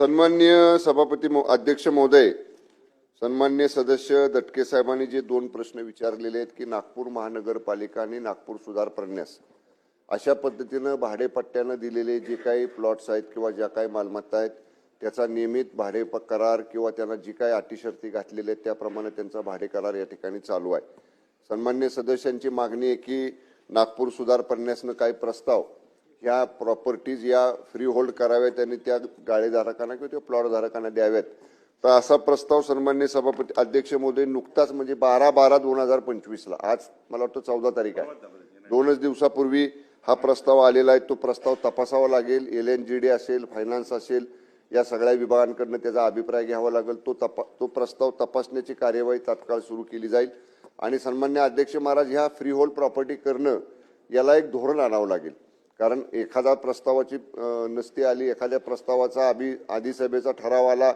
सन्मान्य सभापती महो- अध्यक्ष महोदय सन्मान्य सदस्य दटके साहेबांनी जे दोन प्रश्न विचारलेले आहेत की नागपूर महानगरपालिका आणि नागपूर सुधार प्रन्यास अशा पद्धतीनं भाडेपट्ट्यानं दिलेले जे काही प्लॉट्स आहेत किंवा ज्या काही मालमत्ता आहेत त्याचा नियमित भाडे करार किंवा त्यांना जी काही अटीशर्ती घातलेल्या आहेत त्याप्रमाणे त्यांचा भाडे करार या ठिकाणी चालू आहे. सन्मान्य सदस्यांची मागणी आहे की नागपूर सुधार प्रन्यासनं काही प्रस्ताव ह्या प्रॉपर्टीज या फ्री होल्ड कराव्यात आणि त्या गाळेधारकांना किंवा त्या प्लॉटधारकांना द्याव्यात तर असा प्रस्ताव सन्मान्य सभापती अध्यक्ष महोदय नुकताच म्हणजे बारा बारा दोन हजार पंचवीसला आज मला वाटतं चौदा तारीख आहे. दोनच दिवसापूर्वी हा प्रस्ताव आलेला आहे. तो प्रस्ताव तपासावा लागेल. एल एन जी डी असेल फायनान्स असेल या सगळ्या विभागांकडनं त्याचा अभिप्राय घ्यावा लागेल. तो तपा तो प्रस्ताव तपासण्याची कार्यवाही तात्काळ सुरू केली जाईल. आणि सन्मान्य अध्यक्ष महाराज ह्या फ्री होल्ड प्रॉपर्टी करणं याला एक धोरण आणावं लागेल. कारण एखादा प्रस्तावाची नसती आली एखाद्या प्रस्तावाचा आधी आधीसभेचा ठराव आला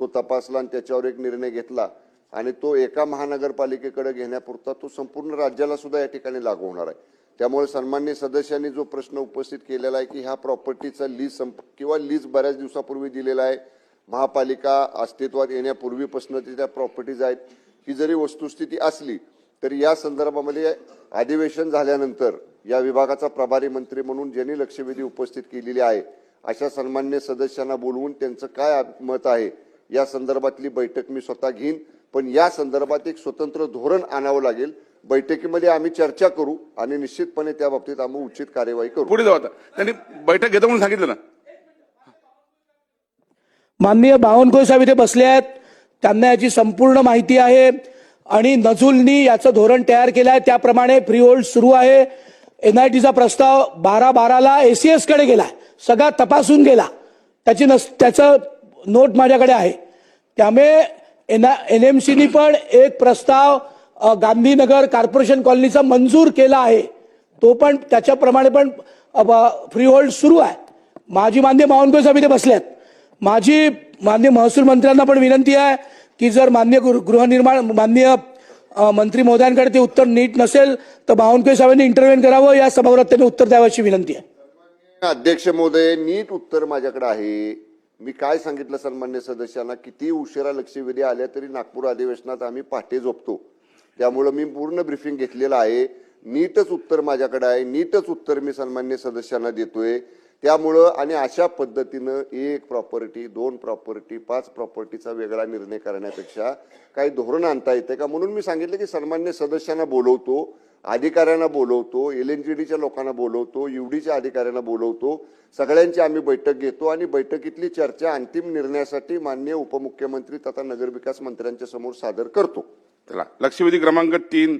तो तपासला आणि त्याच्यावर एक निर्णय घेतला आणि तो एका महानगरपालिकेकडे घेण्यापुरता तो संपूर्ण राज्याला सुद्धा या ठिकाणी लागू होणार आहे. त्यामुळे सन्मान्य सदस्यांनी जो प्रश्न उपस्थित केलेला आहे की ह्या प्रॉपर्टीचा लीज संप किंवा लीज बऱ्याच दिवसापूर्वी दिलेला आहे महापालिका अस्तित्वात येण्यापूर्वीपासून त्या प्रॉपर्टीज आहेत ही जरी वस्तुस्थिती असली तरी या संदर्भामध्ये अधिवेशन झाल्यानंतर या विभागाचा प्रभारी मंत्री म्हणून ज्यांनी लक्षवेधी उपस्थित केलेली आहे अशा सन्मान्य सदस्यांना बोलवून त्यांचं काय मत आहे या संदर्भातली बैठक मी स्वतः घेईन. पण या संदर्भात एक स्वतंत्र धोरण आणावं लागेल. बैठकीमध्ये आम्ही चर्चा करू आणि निश्चितपणे त्या बाबतीत आम्ही उचित कार्यवाही करू. पुढे जाऊ आता. त्यांनी बैठक घेतो म्हणून सांगितलं ना? माननीय बावनकुळे साहेब इथे बसले आहेत. त्यांना याची संपूर्ण माहिती आहे. आणि नजुलनी याचं धोरण तयार केलं आहे त्याप्रमाणे फ्री होल्ड सुरू आहे. एनआयटीचा प्रस्ताव बारा बाराला ए सी एसकडे गेला. सगळा तपासून गेला. त्याची नस त्याचं नोट माझ्याकडे आहे. त्यामुळे एन एन एम सीनी पण एक प्रस्ताव गांधीनगर कॉर्पोरेशन कॉलनीचा मंजूर केला आहे. तो पण त्याच्याप्रमाणे पण फ्री होल्ड सुरू आहे. माझी मान्य बावनकुळे समिती बसल्यात माझी मान्य महसूल मंत्र्यांना पण विनंती आहे की जर मान्य गृहनिर्माण मान्य मंत्री महोदयांकडे ते उत्तर नीट नसेल तर बावनकुळे साहेबांनी इंटरव्हेन करावं या सभागृहात त्यांनी उत्तर द्यावं अशी विनंती आहे. अध्यक्ष महोदय नीट उत्तर माझ्याकडे आहे. मी काय सांगितलं सन्मान्य सदस्यांना? किती उशिरा लक्षवेधी आल्या तरी नागपूर अधिवेशनात आम्ही पहाटे झोपतो. त्यामुळं मी पूर्ण ब्रिफिंग घेतलेलं आहे. नीटच उत्तर माझ्याकडे आहे. नीटच उत्तर मी सन्मान्य सदस्यांना देतोय. त्यामुळं आणि अशा पद्धतीनं एक प्रॉपर्टी दोन प्रॉपर्टी पाच प्रॉपर्टीचा वेगळा निर्णय करण्यापेक्षा काही धोरण आणता येते का? म्हणून मी सांगितलं की सन्मान्य सदस्यांना बोलवतो अधिकाऱ्यांना बोलवतो एल एन जी डीच्या लोकांना बोलवतो युडीच्या अधिकाऱ्यांना बोलवतो सगळ्यांची आम्ही बैठक घेतो आणि बैठकीतली चर्चा अंतिम निर्णयासाठी मान्य उपमुख्यमंत्री तथा नगरविकास मंत्र्यांच्या समोर सादर करतो. चला लक्षवेधी क्रमांक तीन